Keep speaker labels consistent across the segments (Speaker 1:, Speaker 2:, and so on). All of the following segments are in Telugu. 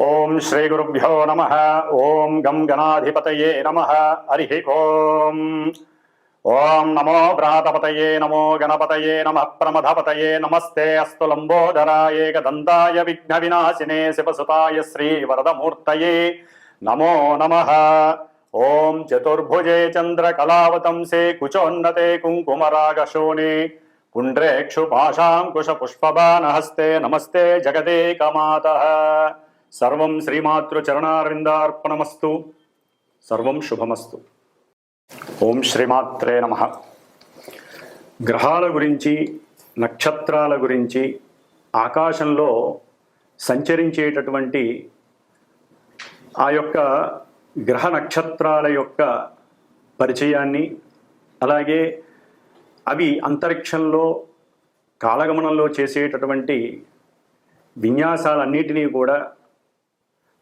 Speaker 1: ఓం శ్రీ గురుభ్యో నమ ఓం గం గణాధిపతయే నమ హరి ఓం ఓం నమో భ్రాతపతయే నమో గణపతయే నమ ప్రమథపతయే నమస్తే అస్తు లంబోదరాయ గదందాయ విఘ్న వినాశినే శివసుతాయ శ్రీ వరదమూర్తయే నమో నమ ఓం చతుర్భుజే చంద్రకళావతంసే కుచోన్నతే కుంకుమరాగశోనే పుండ్రేక్షు పాశాంకుశ పుష్పబాణహస్తే నమస్తే జగదేకమాత సర్వం శ్రీమాతృచరణారిందార్పణమస్తు సర్వం శుభమస్తు. ఓం శ్రీమాత్రే నమ. గ్రహాల గురించి నక్షత్రాల గురించి ఆకాశంలో సంచరించేటటువంటి ఆ యొక్క గ్రహ నక్షత్రాల యొక్క పరిచయాన్ని అలాగే అవి అంతరిక్షంలో కాలగమనంలో చేసేటటువంటి విన్యాసాలన్నిటినీ కూడా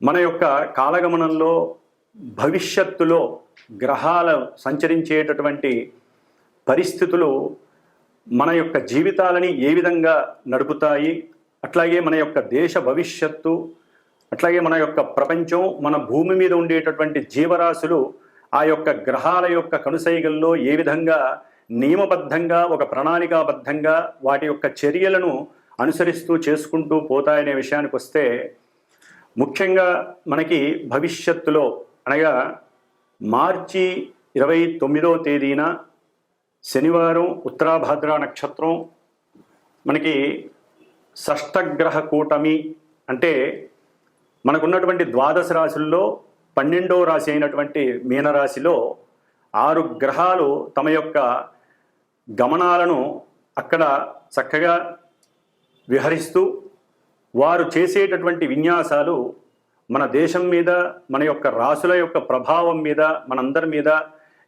Speaker 1: మన యొక్క కాలగమనంలో భవిష్యత్తులో గ్రహాలు సంచరించేటటువంటి పరిస్థితులు మన యొక్క జీవితాలని ఏ విధంగా నడుపుతాయి అట్లాగే మన యొక్క దేశ భవిష్యత్తు అట్లాగే మన యొక్క ప్రపంచం మన భూమి మీద ఉండేటటువంటి జీవరాశులు ఆ యొక్క గ్రహాల యొక్క కనుసైగల్లో ఏ విధంగా నియమబద్ధంగా ఒక ప్రణాళికాబద్ధంగా వాటి యొక్క చర్యలను అనుసరిస్తూ చేసుకుంటూ పోతాయనే విషయానికి వస్తే ముఖ్యంగా మనకి భవిష్యత్తులో అనగా మార్చి ఇరవై తొమ్మిదవ తేదీన శనివారం ఉత్తరాభాద్ర నక్షత్రం మనకి షష్టగ్రహ కూటమి అంటే మనకున్నటువంటి ద్వాదశ రాశుల్లో పన్నెండవ రాశి అయినటువంటి మీనరాశిలో ఆరు గ్రహాలు తమ యొక్క గమనాలను అక్కడ చక్కగా విహరిస్తూ వారు చేసేటటువంటి విన్యాసాలు మన దేశం మీద మన యొక్క రాసుల యొక్క ప్రభావం మీద మనందరి మీద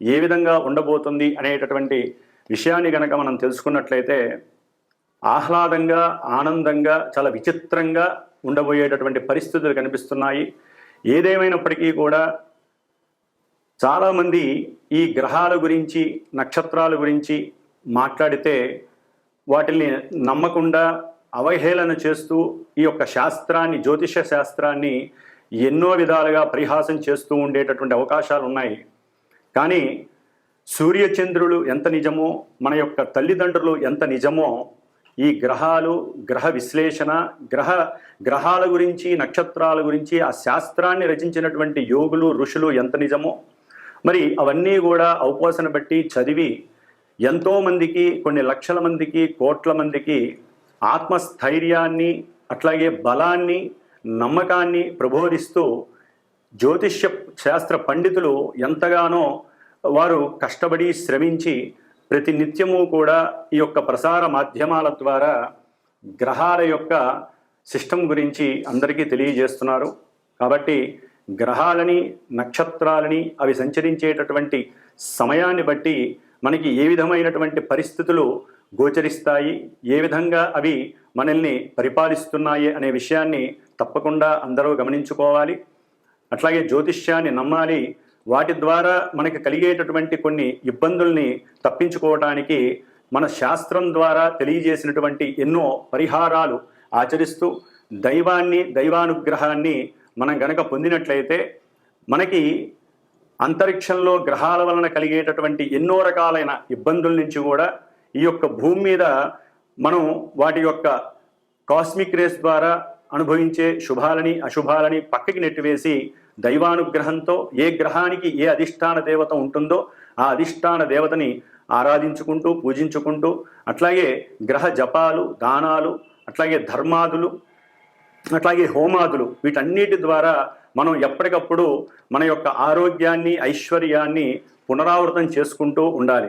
Speaker 1: ఏ విధంగా ఉండబోతుంది అనేటటువంటి విషయాన్ని గనక మనం తెలుసుకున్నట్లయితే ఆహ్లాదంగా ఆనందంగా చాలా విచిత్రంగా ఉండబోయేటటువంటి పరిస్థితులు కనిపిస్తున్నాయి. ఏదేమైనప్పటికీ కూడా చాలామంది ఈ గ్రహాల గురించి నక్షత్రాల గురించి మాట్లాడితే వాటిని నమ్మకుండా అవహేళన చేస్తూ ఈ యొక్క శాస్త్రాన్ని జ్యోతిష శాస్త్రాన్ని ఎన్నో విధాలుగా పరిహాసం చేస్తూ ఉండేటటువంటి అవకాశాలు ఉన్నాయి. కానీ సూర్యచంద్రులు ఎంత నిజమో మన యొక్క తల్లిదండ్రులు ఎంత నిజమో ఈ గ్రహాలు గ్రహ విశ్లేషణ గ్రహ గ్రహాల గురించి నక్షత్రాల గురించి ఆ శాస్త్రాన్ని రచించినటువంటి యోగులు ఋషులు ఎంత నిజమో మరి అవన్నీ కూడా అవపోసన బట్టి చదివి ఎంతోమందికి కొన్ని లక్షల మందికి కోట్ల మందికి ఆత్మస్థైర్యాన్ని అట్లాగే బలాన్ని నమ్మకాన్ని ప్రబోధిస్తూ జ్యోతిష్య శాస్త్ర పండితులు ఎంతగానో వారు కష్టపడి శ్రమించి ప్రతి నిత్యము కూడా ఈ యొక్క ప్రసార మాధ్యమాల ద్వారా గ్రహాల యొక్క సిస్టమ్ గురించి అందరికీ తెలియజేస్తున్నారు. కాబట్టి గ్రహాలని నక్షత్రాలని అవి సంచరించేటటువంటి సమయాన్ని బట్టి మనకి ఏ విధమైనటువంటి పరిస్థితులు గోచరిస్తాయి. ఏ విధంగా అవి మనల్ని పరిపాలిస్తున్నాయి అనే విషయాన్ని తప్పకుండా అందరూ గమనించుకోవాలి. అట్లాగే జ్యోతిష్యాన్ని నమ్మాలి. వాటి ద్వారా మనకి కలిగేటటువంటి కొన్ని ఇబ్బందుల్ని తప్పించుకోవటానికి మన శాస్త్రం ద్వారా తెలియజేసినటువంటి ఎన్నో పరిహారాలు ఆచరిస్తూ దైవాన్ని దైవానుగ్రహాన్ని మనం గనక పొందినట్లయితే మనకి అంతరిక్షంలో గ్రహాల వలన కలిగేటటువంటి ఎన్నో రకాలైన ఇబ్బందుల నుంచి కూడా ఈ యొక్క భూమి మీద మనం వాటి యొక్క కాస్మిక్ రేస్ ద్వారా అనుభవించే శుభాలని అశుభాలని పక్కకి నెట్టివేసి దైవానుగ్రహంతో ఏ గ్రహానికి ఏ అధిష్టాన దేవత ఉంటుందో ఆ అధిష్టాన దేవతని ఆరాధించుకుంటూ పూజించుకుంటూ అట్లాగే గ్రహ జపాలు దానాలు అట్లాగే ధర్మాదులు అట్లాగే హోమాదులు వీటన్నిటి ద్వారా మనం ఎప్పటికప్పుడు మన యొక్క ఆరోగ్యాన్ని ఐశ్వర్యాన్ని పునరావృతం చేసుకుంటూ ఉండాలి.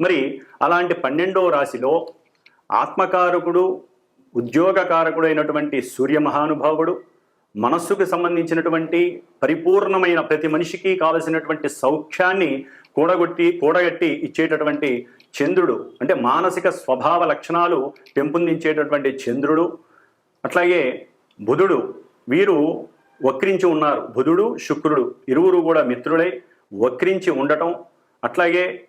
Speaker 1: మరి అలాంటి పన్నెండవ రాశిలో ఆత్మకారకుడు ఉద్యోగకారకుడు అయినటువంటి సూర్య మహానుభావుడు మనస్సుకు సంబంధించినటువంటి పరిపూర్ణమైన ప్రతి మనిషికి కావలసినటువంటి సౌఖ్యాన్ని కూడగొట్టి కూడగట్టి ఇచ్చేటటువంటి చంద్రుడు. అంటే మానసిక స్వభావ లక్షణాలు పెంపొందించేటటువంటి చంద్రుడు. అట్లాగే బుధుడు. వీరు వక్రించి ఉన్నారు. బుధుడు శుక్రుడు. ఇరువురు కూడా మిత్రుడై వక్రించి ఉండటం. అట్లాగే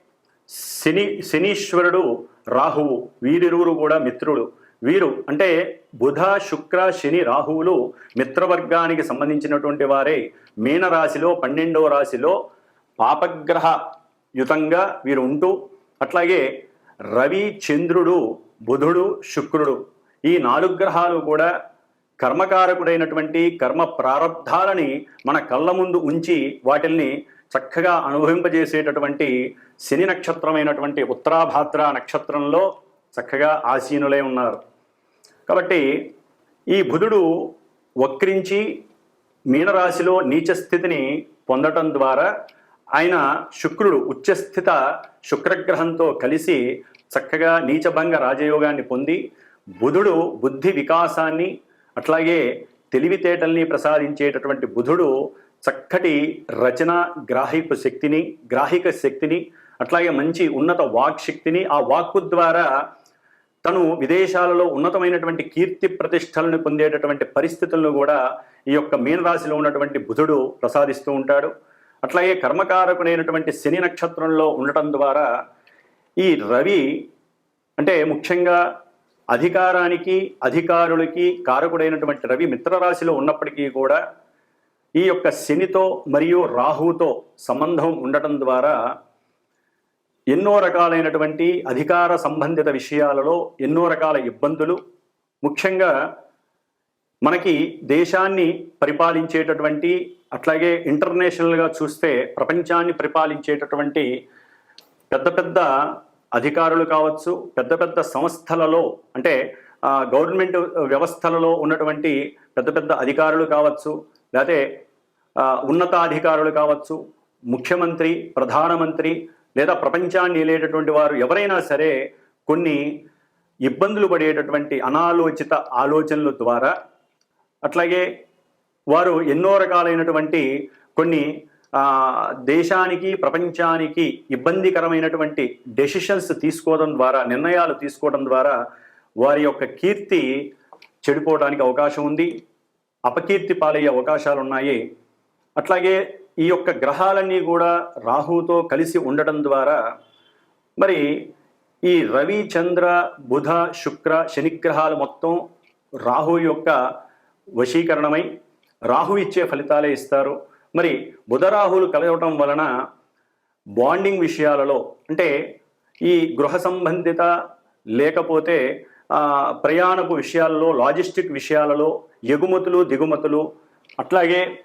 Speaker 1: శని శనీశ్వరుడు రాహువు వీరిరువురు కూడా మిత్రుడు వీరు అంటే బుధ శుక్ర శని రాహువులు మిత్రవర్గానికి సంబంధించినటువంటి వారే. మీనరాశిలో పన్నెండవ రాశిలో పాపగ్రహ యుతంగా వీరు ఉంటూ అట్లాగే రవి చంద్రుడు బుధుడు శుక్రుడు ఈ నాలుగు గ్రహాలు కూడా కర్మకారకుడైనటువంటి కర్మ ప్రారంధాలని మన కళ్ళ ముందు ఉంచి వాటిల్ని చక్కగా అనుభవింపజేసేటటువంటి శని నక్షత్రమైనటువంటి ఉత్తరాభాద్ర నక్షత్రంలో చక్కగా ఆసీనులై ఉన్నారు. కాబట్టి ఈ బుధుడు వక్రించి మీనరాశిలో నీచ స్థితిని పొందటం ద్వారా ఆయన శుక్రుడు ఉచ్చస్థిత శుక్రగ్రహంతో కలిసి చక్కగా నీచభంగ రాజయోగాన్ని పొంది బుధుడు బుద్ధి వికాసాన్ని అట్లాగే తెలివితేటల్ని ప్రసాదించేటటువంటి బుధుడు చక్కటి రచన గ్రాహిక శక్తిని గ్రాహిక శక్తిని అట్లాగే మంచి ఉన్నత వాక్ శక్తిని ఆ వాక్కు ద్వారా తను విదేశాలలో ఉన్నతమైనటువంటి కీర్తి ప్రతిష్టలను పొందేటటువంటి పరిస్థితులను కూడా ఈ యొక్క మీనరాశిలో ఉన్నటువంటి బుధుడు ప్రసాదిస్తూ ఉంటాడు. అట్లాగే కర్మకారకుడైనటువంటి శని నక్షత్రంలో ఉండటం ద్వారా ఈ రవి అంటే ముఖ్యంగా అధికారానికి అధికారులకి కారకుడైనటువంటి రవి మిత్రరాశిలో ఉన్నప్పటికీ కూడా ఈ యొక్క శనితో మరియు రాహుతో సంబంధం ఉండటం ద్వారా ఎన్నో రకాలైనటువంటి అధికార సంబంధిత విషయాలలో ఎన్నో రకాల ఇబ్బందులు ముఖ్యంగా మనకి దేశాన్ని పరిపాలించేటటువంటి అట్లాగే ఇంటర్నేషనల్గా చూస్తే ప్రపంచాన్ని పరిపాలించేటటువంటి పెద్ద పెద్ద అధికారులు కావచ్చు పెద్ద పెద్ద సంస్థలలో అంటే గవర్నమెంట్ వ్యవస్థలలో ఉన్నటువంటి పెద్ద పెద్ద అధికారులు కావచ్చు లేకపోతే ఉన్నతాధికారులు కావచ్చు ముఖ్యమంత్రి ప్రధానమంత్రి లేదా ప్రపంచాన్ని ఏలేటటువంటి వారు ఎవరైనా సరే కొన్ని ఇబ్బందులు పడేటటువంటి అనాలోచిత ఆలోచనల ద్వారా అట్లాగే వారు ఎన్నో రకాలైనటువంటి కొన్ని దేశానికి ప్రపంచానికి ఇబ్బందికరమైనటువంటి డెసిషన్స్ తీసుకోవడం ద్వారా నిర్ణయాలు తీసుకోవడం ద్వారా వారి యొక్క కీర్తి చెడిపోవడానికి అవకాశం ఉంది. అపకీర్తి పాలయ్యే అవకాశాలు ఉన్నాయి అట్లాగే ఈ యొక్క గ్రహాలన్నీ కూడా రాహుతో కలిసి ఉండటం ద్వారా మరి ఈ రవి చంద్ర బుధ శుక్ర శనిగ్రహాలు మొత్తం రాహు యొక్క వశీకరణమై రాహు ఇచ్చే ఫలితాలే ఇస్తారు. మరి బుధ రాహులు కలవటం వలన బాండింగ్ విషయాలలో అంటే ఈ గృహ సంబంధిత లేకపోతే ప్రయాణపు విషయాలలో లాజిస్టిక్ విషయాలలో ఎగుమతులు దిగుమతులు అట్లాగే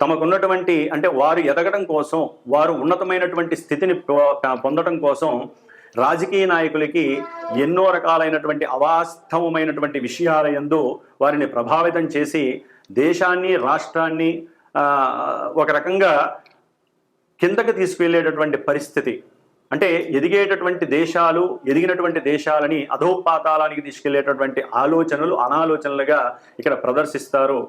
Speaker 1: తమకున్నటువంటి అంటే వారు ఎదగడం కోసం వారు ఉన్నతమైనటువంటి స్థితిని పొ- పొందడం కోసం రాజకీయ నాయకులకి ఎన్నో రకాలైనటువంటి అవాస్తవమైనటువంటి విషయాల యందు వారిని ప్రభావితం చేసి దేశాన్ని రాష్ట్రాన్ని ఒక రకంగా కిందకి తీసుకువెళ్ళేటటువంటి పరిస్థితి. అంటే ఎదిగేటటువంటి దేశాలు ఎదిగినటువంటి దేశాలని అధోపాతాలానికి తీసుకెళ్ళేటటువంటి ఆలోచనలు అనాలోచనలుగా ఇక్కడ ప్రదర్శిస్తారు.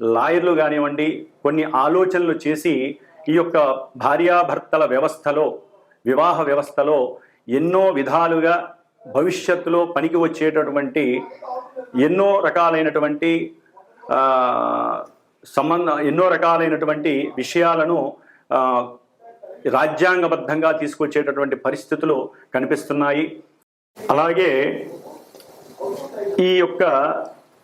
Speaker 1: లాయర్లు కానివ్వండి కొన్ని ఆలోచనలు చేసి ఈ యొక్క భార్యాభర్తల వ్యవస్థలో వివాహ వ్యవస్థలో ఎన్నో విధాలుగా భవిష్యత్తులో పనికి వచ్చేటటువంటి ఎన్నో రకాలైనటువంటి సంబంధ ఎన్నో రకాలైనటువంటి విషయాలను రాజ్యాంగబద్ధంగా తీసుకొచ్చేటటువంటి పరిస్థితులు కనిపిస్తున్నాయి. అలాగే ఈ యొక్క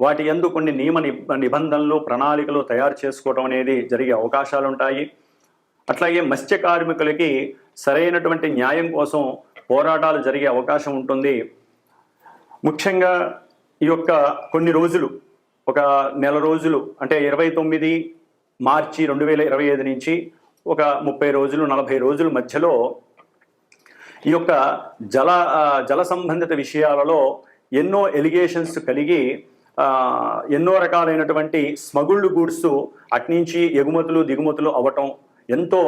Speaker 1: వాటి యందు కొన్ని నియమ నిబంధనలు ప్రణాళికలు తయారు చేసుకోవడం అనేది జరిగే అవకాశాలు ఉంటాయి అట్లాగే మత్స్య కార్మికులకి సరైనటువంటి న్యాయం కోసం పోరాటాలు జరిగే అవకాశం ఉంటుంది. ముఖ్యంగా ఈ యొక్క కొన్ని రోజులు ఒక నెల రోజులు అంటే ఇరవై తొమ్మిది మార్చి రెండు వేల ఇరవై ఐదు నుంచి ఒక ముప్పై రోజులు నలభై రోజుల మధ్యలో ఈ యొక్క జల జల సంబంధిత విషయాలలో ఎన్నో ఎలిగేషన్స్ కలిగి ఎన్నో రకాలైనటువంటి స్మగుళ్ళు గూడ్స్ అట్నుంచి ఎగుమతులు దిగుమతులు అవ్వటం ఎంతో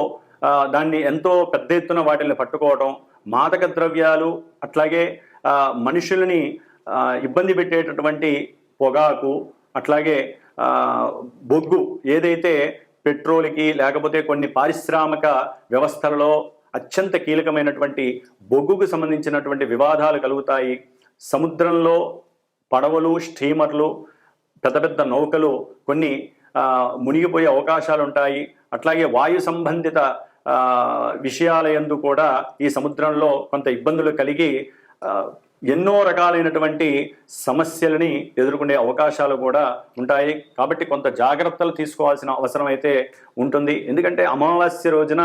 Speaker 1: దాన్ని ఎంతో పెద్ద ఎత్తున వాటిని పట్టుకోవటం మాదక ద్రవ్యాలు అట్లాగే మనుషులని ఇబ్బంది పెట్టేటటువంటి పొగాకు అట్లాగే బొగ్గు ఏదైతే పెట్రోల్కి లేకపోతే కొన్ని పారిశ్రామిక వ్యవస్థలలో అత్యంత కీలకమైనటువంటి బొగ్గుకు సంబంధించినటువంటి వివాదాలు కలుగుతాయి సముద్రంలో పడవలు స్టీమర్లు పెద్ద పెద్ద నౌకలు కొన్ని మునిగిపోయే అవకాశాలు ఉంటాయి అట్లాగే వాయు సంబంధిత విషయాల ఎందు కూడా ఈ సముద్రంలో కొంత ఇబ్బందులు కలిగి ఎన్నో రకాలైనటువంటి సమస్యలని ఎదుర్కొనే అవకాశాలు కూడా ఉంటాయి. కాబట్టి కొంత జాగ్రత్తలు తీసుకోవాల్సిన అవసరం అయితే ఉంటుంది. ఎందుకంటే అమావాస్య రోజున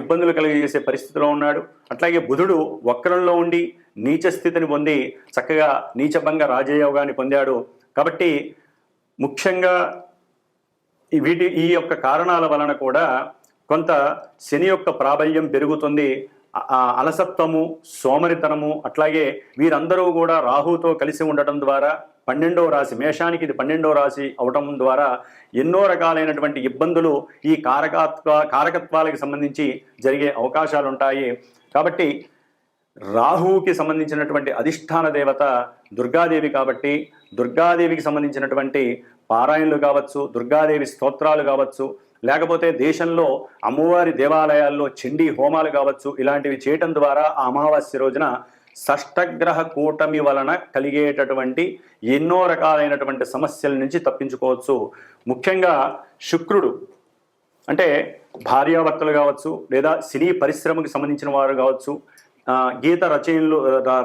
Speaker 1: ఇబ్బందులు కలిగజేసే పరిస్థితిలో ఉన్నాడు. అట్లాగే బుధుడు వక్రంలో ఉండి నీచ స్థితిని పొంది చక్కగా నీచభంగ రాజయోగాన్ని పొందాడు. కాబట్టి ముఖ్యంగా వీటి ఈ యొక్క కారణాల వలన కూడా కొంత శని యొక్క ప్రాబల్యం పెరుగుతుంది. అలసత్వము సోమరితనము అట్లాగే వీరందరూ కూడా రాహుతో కలిసి ఉండటం ద్వారా పన్నెండవ రాశి మేషానికి ఇది పన్నెండవ రాశి అవటం ద్వారా ఎన్నో రకాలైనటువంటి ఇబ్బందులు ఈ కారకత్వ కారకత్వాలకు సంబంధించి జరిగే అవకాశాలు ఉంటాయి కాబట్టి రాహువుకి సంబంధించినటువంటి అధిష్టాన దేవత దుర్గాదేవి కాబట్టి దుర్గాదేవికి సంబంధించినటువంటి పారాయణలు కావచ్చు దుర్గాదేవి స్తోత్రాలు కావచ్చు లేకపోతే దేశంలో అమ్మవారి దేవాలయాల్లో చండీ హోమాలు కావచ్చు ఇలాంటివి చేయటం ద్వారా ఆ అమావాస్య రోజున షష్టగ్రహ కూటమి వలన కలిగేటటువంటి ఎన్నో రకాలైనటువంటి సమస్యల నుంచి తప్పించుకోవచ్చు. ముఖ్యంగా శుక్రుడు అంటే భార్యాభర్తలు కావచ్చు లేదా సినీ పరిశ్రమకు సంబంధించిన వారు కావచ్చు గీత రచయిలు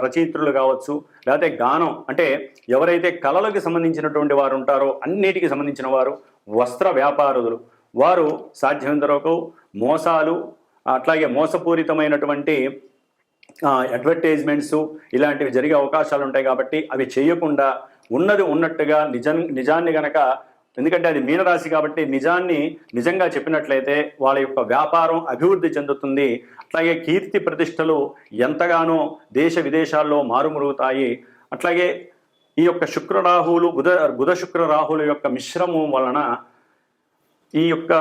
Speaker 1: రచయిత్రులు కావచ్చు లేకపోతే గానం అంటే ఎవరైతే కళలకు సంబంధించినటువంటి వారు ఉంటారో అన్నిటికీ సంబంధించిన వారు వస్త్ర వ్యాపారులు వారు సాధ్యమైనంత వరకు మోసాలు అట్లాగే మోసపూరితమైనటువంటి అడ్వర్టైజ్మెంట్స్ ఇలాంటివి జరిగే అవకాశాలు ఉంటాయి కాబట్టి అవి చేయకుండా ఉన్నది ఉన్నట్టుగా నిజం నిజాన్ని గనక ఎందుకంటే అది మీనరాశి కాబట్టి నిజాన్ని నిజంగా చెప్పినట్లయితే వాళ్ళ యొక్క వ్యాపారం అభివృద్ధి చెందుతుంది. అట్లాగే కీర్తి ప్రతిష్టలు ఎంతగానో దేశ విదేశాల్లో మారుమరుగుతాయి. అట్లాగే ఈ యొక్క శుక్ర రాహువులు బుధ బుధ శుక్ర రాహుల యొక్క మిశ్రమం వలన ఈ యొక్క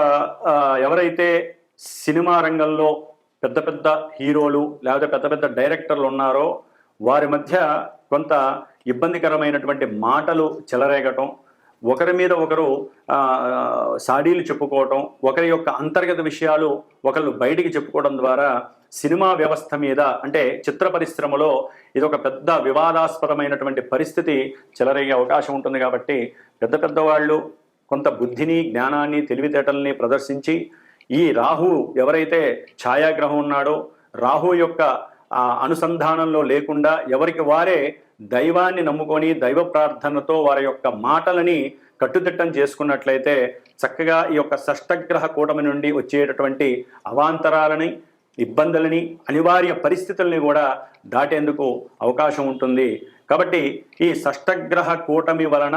Speaker 1: ఎవరైతే సినిమా రంగంలో పెద్ద పెద్ద హీరోలు లేకపోతే పెద్ద పెద్ద డైరెక్టర్లు ఉన్నారో వారి మధ్య కొంత ఇబ్బందికరమైనటువంటి మాటలు చెలరేగటం ఒకరి మీద ఒకరు సాడీలు చెప్పుకోవటం ఒకరి యొక్క అంతర్గత విషయాలు ఒకళ్ళు బయటికి చెప్పుకోవడం ద్వారా సినిమా వ్యవస్థ మీద అంటే చిత్ర పరిశ్రమలో ఇది ఒక పెద్ద వివాదాస్పదమైనటువంటి పరిస్థితి చెలరేగే అవకాశం ఉంటుంది కాబట్టి పెద్ద పెద్ద వాళ్ళు కొంత బుద్ధిని జ్ఞానాన్ని తెలివితేటల్ని ప్రదర్శించి ఈ రాహు ఎవరైతే ఛాయాగ్రహం ఉన్నాడో రాహు యొక్క ఆ, అనుసంధానంలో లేకుండా ఎవరికి వారే దైవాన్ని నమ్ముకొని దైవ ప్రార్థనతో వారి యొక్క మాటలని కట్టుదిట్టం చేసుకున్నట్లయితే చక్కగా ఈ యొక్క షష్టగ్రహ కూటమి నుండి వచ్చేటటువంటి అవాంతరాలని ఇబ్బందులని అనివార్య పరిస్థితుల్ని కూడా దాటేందుకు అవకాశం ఉంటుంది. కాబట్టి ఈ షష్టగ్రహ కూటమి వలన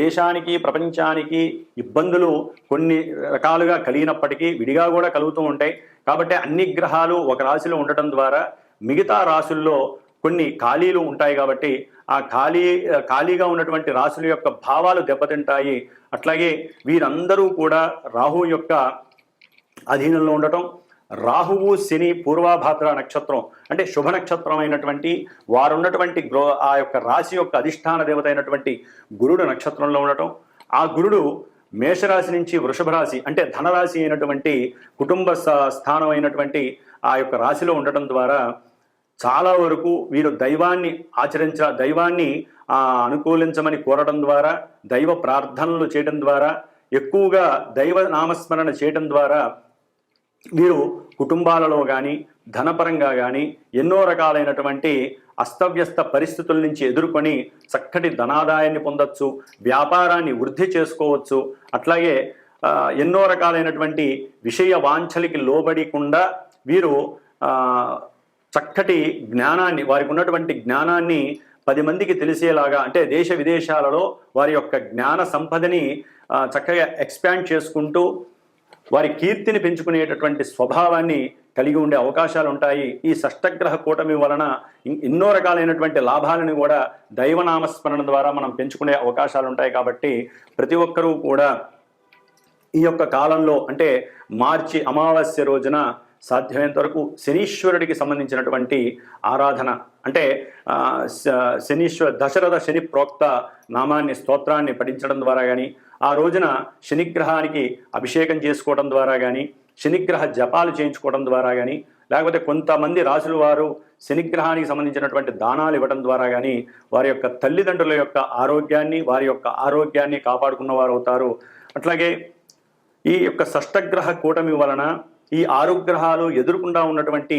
Speaker 1: దేశానికి ప్రపంచానికి ఇబ్బందులు కొన్ని రకాలుగా కలిగినప్పటికీ విడిగా కూడా కలుగుతూ ఉంటాయి. కాబట్టి అన్ని గ్రహాలు ఒక రాశిలో ఉండటం ద్వారా మిగతా రాశుల్లో కొన్ని ఖాళీలు ఉంటాయి కాబట్టి ఆ ఖాళీ ఖాళీగా ఉన్నటువంటి రాశుల యొక్క భావాలు దెబ్బతింటాయి. అట్లాగే వీరందరూ కూడా రాహు యొక్క అధీనంలో ఉండటం రాహువు శని పూర్వాభాద్ర నక్షత్రం అంటే శుభ నక్షత్రం అయినటువంటి వారు ఉన్నటువంటి గ్రో ఆ యొక్క రాశి యొక్క అధిష్టాన దేవత అయినటువంటి గురుడు నక్షత్రంలో ఉండటం. ఆ గురుడు మేషరాశి నుంచి వృషభ రాశి అంటే ధనరాశి అయినటువంటి కుటుంబ స్థానం అయినటువంటి ఆ యొక్క రాశిలో ఉండటం ద్వారా చాలా వరకు వీరు దైవాన్ని ఆచరించ దైవాన్ని అనుకూలించమని కోరడం ద్వారా దైవ ప్రార్థనలు చేయడం ద్వారా ఎక్కువగా దైవ నామస్మరణ చేయడం ద్వారా వీరు కుటుంబాలలో కానీ ధనపరంగా కానీ ఎన్నో రకాలైనటువంటి అస్తవ్యస్త పరిస్థితుల నుంచి ఎదుర్కొని చక్కటి ధనాదాయాన్ని పొందొచ్చు వ్యాపారాన్ని వృద్ధి చేసుకోవచ్చు. అట్లాగే ఎన్నో రకాలైనటువంటి విషయ వాంఛలకి లోబడికుండా వీరు చక్కటి జ్ఞానాన్ని వారికి ఉన్నటువంటి జ్ఞానాన్ని పది మందికి తెలిసేలాగా అంటే దేశ విదేశాలలో వారి యొక్క జ్ఞాన సంపదని చక్కగా ఎక్స్పాండ్ చేసుకుంటూ వారి కీర్తిని పెంచుకునేటటువంటి స్వభావాన్ని కలిగి ఉండే అవకాశాలు ఉంటాయి ఈ షష్టగ్రహ కూటమి వలన ఎన్నో రకాలైనటువంటి లాభాలను కూడా దైవనామస్మరణ ద్వారా మనం పెంచుకునే అవకాశాలు ఉంటాయి కాబట్టి ప్రతి ఒక్కరూ కూడా ఈ యొక్క కాలంలో అంటే మార్చి అమావాస్య రోజున సాధ్యమైనంత వరకు శనీశ్వరుడికి సంబంధించినటువంటి ఆరాధన అంటే శ- శనీశ్వర దశరథ శని ప్రోక్త నామాన్ని స్తోత్రాన్ని పఠించడం ద్వారా కానీ ఆ రోజున శనిగ్రహానికి అభిషేకం చేసుకోవడం ద్వారా కానీ శనిగ్రహ జపాలు చేయించుకోవడం ద్వారా కానీ లేకపోతే కొంతమంది రాసుల వారు శనిగ్రహానికి సంబంధించినటువంటి దానాలు ఇవ్వడం ద్వారా కానీ వారి యొక్క తల్లిదండ్రుల యొక్క ఆరోగ్యాన్ని వారి యొక్క ఆరోగ్యాన్ని కాపాడుకున్న వారు అవుతారు. అట్లాగే ఈ యొక్క షష్టగ్రహ కూటమి వలన ఈ ఆరు గ్రహాలు ఎదుర్కొండా ఉన్నటువంటి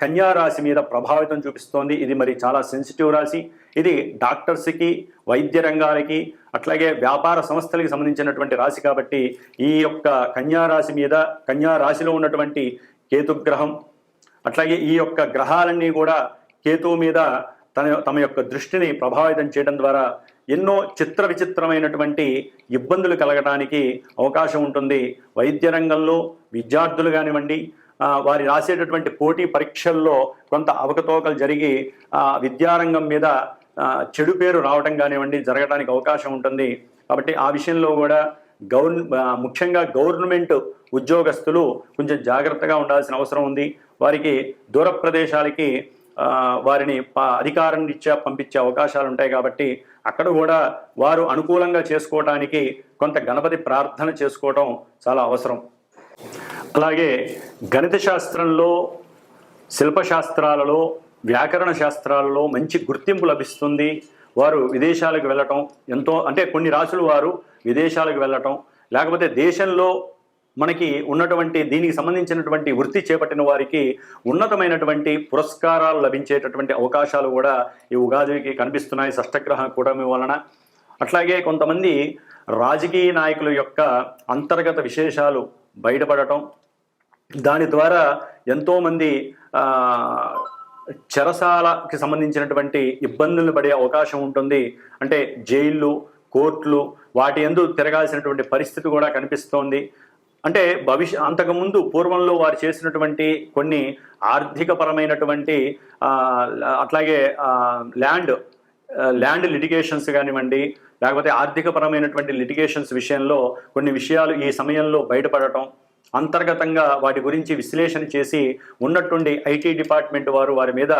Speaker 1: కన్యా రాశి మీద ప్రభావితం చూపిస్తోంది. ఇది మరి చాలా సెన్సిటివ్ రాశి. ఇది డాక్టర్స్కి వైద్య రంగాలకి అట్లాగే వ్యాపార సంస్థలకి సంబంధించినటువంటి రాశి కాబట్టి ఈ యొక్క కన్యా రాశి మీద కన్యా రాశిలో ఉన్నటువంటి కేతుగ్రహం అట్లాగే ఈ యొక్క గ్రహాలన్నీ కూడా కేతువు మీద తన తమ యొక్క దృష్టిని ప్రభావితం చేయడం ద్వారా ఎన్నో చిత్ర విచిత్రమైనటువంటి ఇబ్బందులు కలగడానికి అవకాశం ఉంటుంది. వైద్య రంగంలో విద్యార్థులు కానివ్వండి వారి రాసేటటువంటి పోటీ పరీక్షల్లో కొంత అవకతవకలు జరిగి విద్యారంగం మీద చెడు పేరు రావడం కానివ్వండి జరగడానికి అవకాశం ఉంటుంది. కాబట్టి ఆ విషయంలో కూడా గవర్న ముఖ్యంగా గవర్నమెంట్ ఉద్యోగస్తులు కొంచెం జాగ్రత్తగా ఉండాల్సిన అవసరం ఉంది. వారికి దూర ప్రదేశాలకి వారిని ప- అధికారం రీత్యా పంపించే అవకాశాలు ఉంటాయి కాబట్టి అక్కడ కూడా వారు అనుకూలంగా చేసుకోవటానికి కొంత గణపతి ప్రార్థన చేసుకోవటం చాలా అవసరం. అలాగే గణిత శాస్త్రంలో శిల్పశాస్త్రాలలో వ్యాకరణ శాస్త్రాలలో మంచి గుర్తింపు లభిస్తుంది. వారు విదేశాలకు వెళ్ళటం ఎంతో అంటే కొన్ని రాసులు వారు విదేశాలకు వెళ్ళటం లేకపోతే దేశంలో మనకి ఉన్నటువంటి దీనికి సంబంధించినటువంటి వృత్తి చేపట్టిన వారికి ఉన్నతమైనటువంటి పురస్కారాలు లభించేటటువంటి అవకాశాలు కూడా ఈ ఉగాదికి కనిపిస్తున్నాయి షష్టగ్రహ కూటమి వలన. అట్లాగే కొంతమంది రాజకీయ నాయకుల యొక్క అంతర్గత విశేషాలు బయటపడటం దాని ద్వారా ఎంతోమంది చెరసాలకి సంబంధించినటువంటి ఇబ్బందులు పడే అవకాశం ఉంటుంది. అంటే జైళ్ళు కోర్టులు వాటి ఎందు తిరగాల్సినటువంటి పరిస్థితి కూడా కనిపిస్తోంది. అంటే భవిష్య అంతకుముందు పూర్వంలో వారు చేసినటువంటి కొన్ని ఆర్థికపరమైనటువంటి అట్లాగే ల్యాండ్ ల్యాండ్ లిటిగేషన్స్ కానివ్వండి లేకపోతే ఆర్థికపరమైనటువంటి లిటిగేషన్స్ విషయంలో కొన్ని విషయాలు ఈ సమయంలో బయటపడటం అంతర్గతంగా వాటి గురించి విశ్లేషణ చేసి ఉన్నట్టుండి ఐటీ డిపార్ట్మెంట్ వారు వారి మీద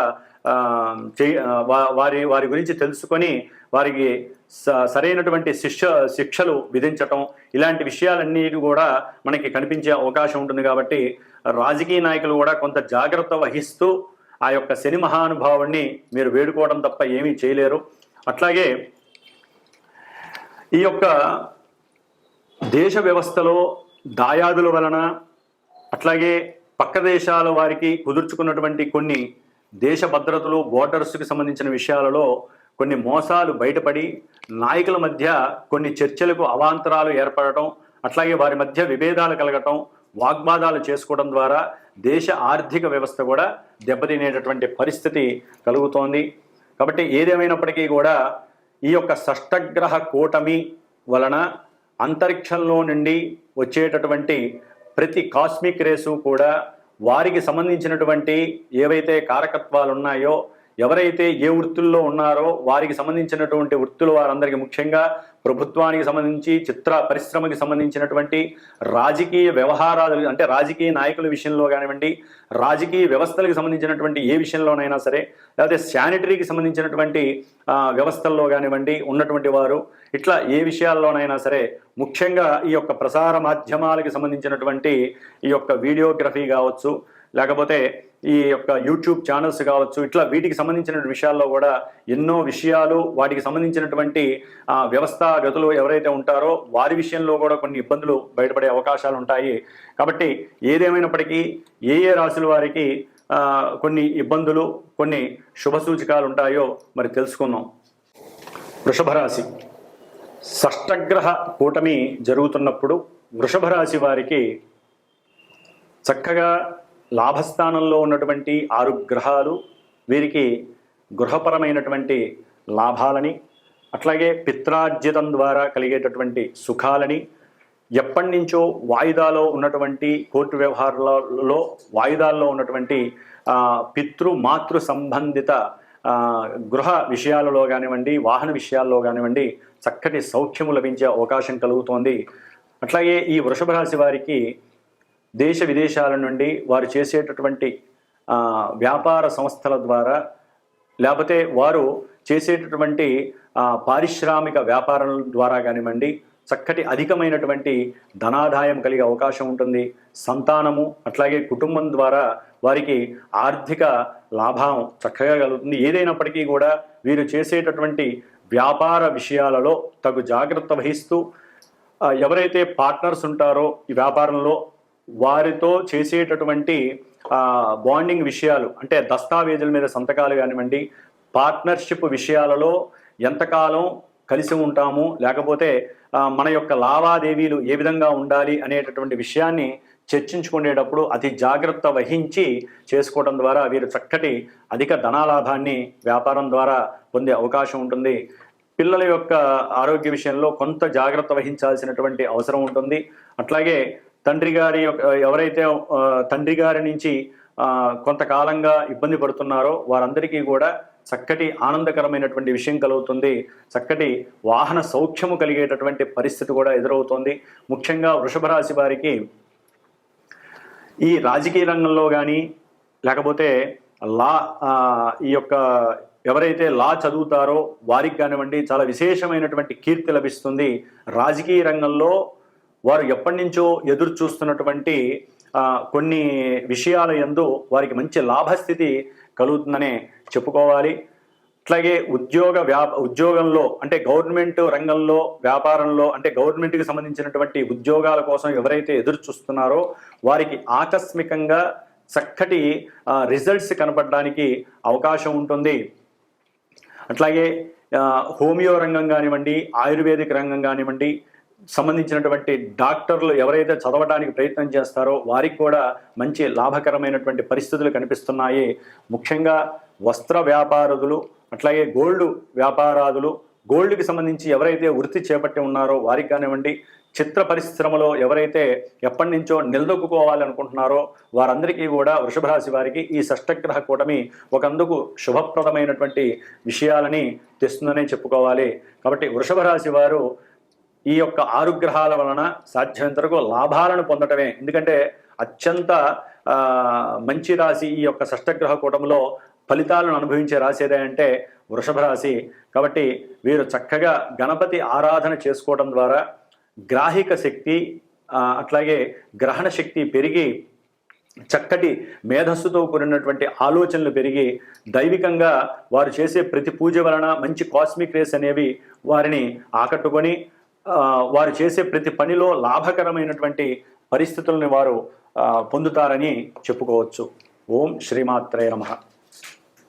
Speaker 1: వారి వారి గురించి తెలుసుకొని వారికి స- సరైనటువంటి శిక్ష శిక్షలు విధించటం ఇలాంటి విషయాలన్నీ కూడా మనకి కనిపించే అవకాశం ఉంటుంది కాబట్టి రాజకీయ నాయకులు కూడా కొంత జాగ్రత్త వహిస్తూ ఆ యొక్క శని మహానుభావుణ్ణి మీరు వేడుకోవడం తప్ప ఏమీ చేయలేరు. అట్లాగే ఈ యొక్క దేశ వ్యవస్థలో దాయాదుల వలన అట్లాగే పక్క దేశాల వారికి కుదుర్చుకున్నటువంటి కొన్ని దేశ భద్రతలు బోర్డర్స్కి సంబంధించిన విషయాలలో కొన్ని మోసాలు బయటపడి నాయకుల మధ్య కొన్ని చర్చలకు అవాంతరాలు ఏర్పడటం అట్లాగే వారి మధ్య విభేదాలు కలగటం వాగ్వాదాలు చేసుకోవడం ద్వారా దేశ ఆర్థిక వ్యవస్థ కూడా దెబ్బతినేటటువంటి పరిస్థితి కలుగుతోంది. కాబట్టి ఏదేమైనప్పటికీ కూడా ఈ యొక్క షష్టగ్రహ కూటమి వలన అంతరిక్షంలో నుండి వచ్చేటటువంటి ప్రతి కాస్మిక్ రేసు కూడా వారికి సంబంధించినటువంటి ఏవైతే కారకత్వాలు ఉన్నాయో ఎవరైతే ఏ వృత్తుల్లో ఉన్నారో వారికి సంబంధించినటువంటి వృత్తులు వారందరికీ ముఖ్యంగా ప్రభుత్వానికి సంబంధించి చిత్ర పరిశ్రమకి సంబంధించినటువంటి రాజకీయ వ్యవహారాలు అంటే రాజకీయ నాయకుల విషయంలో కానివ్వండి రాజకీయ వ్యవస్థలకు సంబంధించినటువంటి ఏ విషయంలోనైనా సరే లేకపోతే శానిటరీకి సంబంధించినటువంటి వ్యవస్థల్లో కానివ్వండి ఉన్నటువంటి వారు ఇట్లా ఏ విషయాల్లోనైనా సరే ముఖ్యంగా ఈ యొక్క ప్రసార మాధ్యమాలకి సంబంధించినటువంటి ఈ యొక్క వీడియోగ్రఫీ కావచ్చు లేకపోతే ఈ యొక్క యూట్యూబ్ ఛానల్స్ కావచ్చు ఇట్లా వీటికి సంబంధించిన విషయాల్లో కూడా ఎన్నో విషయాలు వాటికి సంబంధించినటువంటి ఆ, వ్యవస్థాగతులు ఎవరైతే ఉంటారో వారి విషయంలో కూడా కొన్ని ఇబ్బందులు బయటపడే అవకాశాలు ఉంటాయి. కాబట్టి ఏదేమైనప్పటికీ ఏ ఏ రాశుల వారికి కొన్ని ఇబ్బందులు కొన్ని శుభ సూచకాలు ఉంటాయో మరి తెలుసుకుందాం. వృషభ రాశి. షష్టగ్రహ కూటమి జరుగుతున్నప్పుడు వృషభ రాశి వారికి చక్కగా లాభస్థానంలో ఉన్నటువంటి ఆరు గ్రహాలు వీరికి గృహపరమైనటువంటి లాభాలని అట్లాగే పిత్రార్జితం ద్వారా కలిగేటటువంటి సుఖాలని ఎప్పటి నుంచో వాయిదాలో ఉన్నటువంటి కోర్టు వ్యవహారాలలో వాయిదాల్లో ఉన్నటువంటి పితృ మాతృ సంబంధిత గృహ విషయాలలో కానివ్వండి వాహన విషయాల్లో కానివ్వండి చక్కటి సౌఖ్యము లభించే అవకాశం కలుగుతోంది. అట్లాగే ఈ వృషభ రాశి వారికి దేశ విదేశాల నుండి వారు చేసేటటువంటి వ్యాపార సంస్థల ద్వారా లేకపోతే వారు చేసేటటువంటి పారిశ్రామిక వ్యాపారం ద్వారా కానివ్వండి చక్కటి అధికమైనటువంటి ధనాదాయం కలిగే అవకాశం ఉంటుంది. సంతానము అట్లాగే కుటుంబం ద్వారా వారికి ఆర్థిక లాభం చక్కగా కలుగుతుంది. ఏదైనప్పటికీ కూడా వీరు చేసేటటువంటి వ్యాపార విషయాలలో తగు జాగ్రత్త వహిస్తూ ఎవరైతే పార్ట్నర్స్ ఉంటారో ఈ వ్యాపారంలో వారితో చేసేటటువంటి బాండింగ్ విషయాలు అంటే దస్తావేజుల మీద సంతకాలు కానివ్వండి పార్ట్నర్షిప్ విషయాలలో ఎంతకాలం కలిసి ఉంటాము లేకపోతే మన యొక్క లావాదేవీలు ఏ విధంగా ఉండాలి అనేటటువంటి విషయాన్ని చర్చించుకునేటప్పుడు అతి జాగ్రత్త వహించి చేసుకోవడం ద్వారా వీరు చక్కటి అధిక ధనాలాభాన్ని వ్యాపారం ద్వారా పొందే అవకాశం ఉంటుంది. పిల్లల యొక్క ఆరోగ్య విషయంలో కొంత జాగ్రత్త వహించాల్సినటువంటి అవసరం ఉంటుంది. అట్లాగే తండ్రి గారి యొక్క ఎవరైతే తండ్రి గారి నుంచి కొంతకాలంగా ఇబ్బంది పడుతున్నారో వారందరికీ కూడా చక్కటి ఆనందకరమైనటువంటి విషయం కలుగుతుంది. చక్కటి వాహన సౌఖ్యము కలిగేటటువంటి పరిస్థితి కూడా ఎదురవుతుంది. ముఖ్యంగా వృషభ రాశి వారికి ఈ రాజకీయ రంగంలో కానీ లేకపోతే లా ఈ యొక్క ఎవరైతే లా చదువుతారో వారికి కానివ్వండి చాలా విశేషమైనటువంటి కీర్తి లభిస్తుంది. రాజకీయ రంగంలో వారు ఎప్పటి నుంచో ఎదురు చూస్తున్నటువంటి కొన్ని విషయాల యందు వారికి మంచి లాభస్థితి కలుగుతుందనే చెప్పుకోవాలి. అట్లాగే ఉద్యోగ వ్యాప ఉద్యోగంలో అంటే గవర్నమెంట్ రంగంలో వ్యాపారంలో అంటే గవర్నమెంట్కి సంబంధించినటువంటి ఉద్యోగాల కోసం ఎవరైతే ఎదురు చూస్తున్నారో వారికి ఆకస్మికంగా చక్కటి రిజల్ట్స్ కనపడడానికి అవకాశం ఉంటుంది. అట్లాగే హోమియో రంగం కానివ్వండి ఆయుర్వేదిక్ రంగం కానివ్వండి సంబంధించినటువంటి డాక్టర్లు ఎవరైతే చదవడానికి ప్రయత్నం చేస్తారో వారికి కూడా మంచి లాభకరమైనటువంటి పరిస్థితులు కనిపిస్తున్నాయి. ముఖ్యంగా వస్త్ర వ్యాపారదులు అట్లాగే గోల్డ్ వ్యాపారాదులు గోల్డ్కి సంబంధించి ఎవరైతే వృత్తి చేపట్టి ఉన్నారో వారికి కానివ్వండి చిత్ర పరిశ్రమలో ఎవరైతే ఎప్పటి నుంచో నిలదొక్కుకోవాలనుకుంటున్నారో వారందరికీ కూడా వృషభరాశి వారికి ఈ షష్టగ్రహ కూటమి ఒకందుకు శుభప్రదమైనటువంటి విషయాలని తెస్తుందనే చెప్పుకోవాలి. కాబట్టి వృషభ రాశి వారు ఈ యొక్క ఆరు గ్రహాల వలన సాధ్యమైనంత వరకు లాభాలను పొందటమే. ఎందుకంటే అత్యంత మంచి రాశి ఈ యొక్క షష్టగ్రహ కూటమిలో ఫలితాలను అనుభవించే రాశి ఏదే అంటే వృషభ రాశి. కాబట్టి వీరు చక్కగా గణపతి ఆరాధన చేసుకోవడం ద్వారా గ్రాహిక శక్తి అట్లాగే గ్రహణ శక్తి పెరిగి చక్కటి మేధస్సుతో కూడినటువంటి ఆలోచనలు పెరిగి దైవికంగా వారు చేసే ప్రతి పూజ వలన మంచి కాస్మిక్ రేస్ అనేవి వారిని ఆకట్టుకొని వారు చేసే ప్రతి పనిలో లాభకరమైనటువంటి పరిస్థితులను వారు పొందుతారని చెప్పుకోవచ్చు. ఓం శ్రీమాత్రే నమః.